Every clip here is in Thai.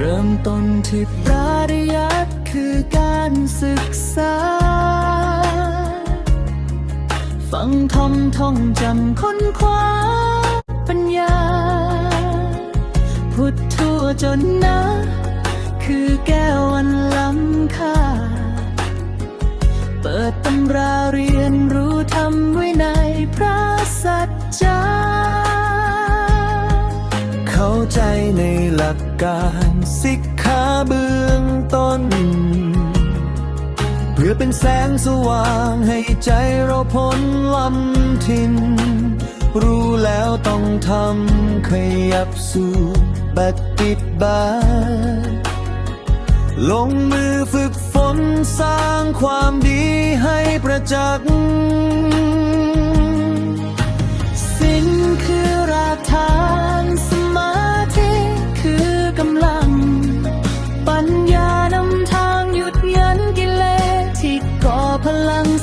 เริ่มต้นที่ปริยัติคือการศึกษา ฟังท่อมท่องจำค้นคว้าปัญญา พุทธัวจนนะ คือแก้วอันล้ำค่า เปิดตำราเรียนรู้ทำไว้ในพระสัจจา เข้าใจในหลักการสิกขาเบื้องต้น เพื่อเป็นแสงสว่างให้ใจเราพ้นลำทิน รู้แล้วต้องทำขยับสู่ปฏิบัติลงมือฝึกฝนสร้างความดีให้ประจักษ์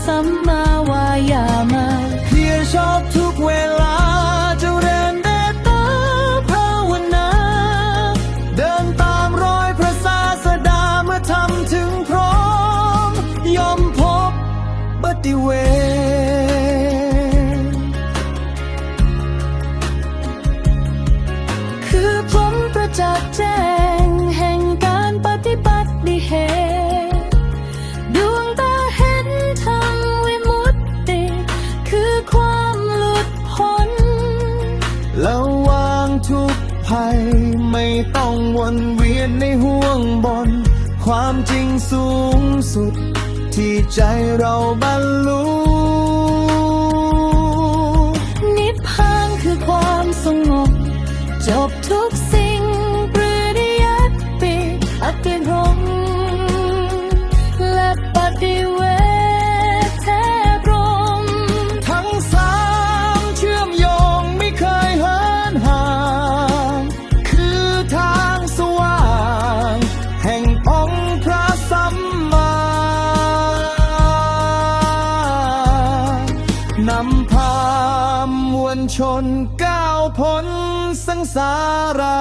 สัมมาวายามาเพียรชอบทุกเวลาเจริญเดชตาภาวนา เดินตามรอยพระศาสดาเมื่อทำถึงพร้อมยอมพบปฏิเวคือผลประจักษ์แจ้ ภัย ไม่ต้องวนเวียนในห่วงบน ความจริงสูงสุด ที่ใจเราบรรลุำพามวลชนก้าวพ้นสังสารา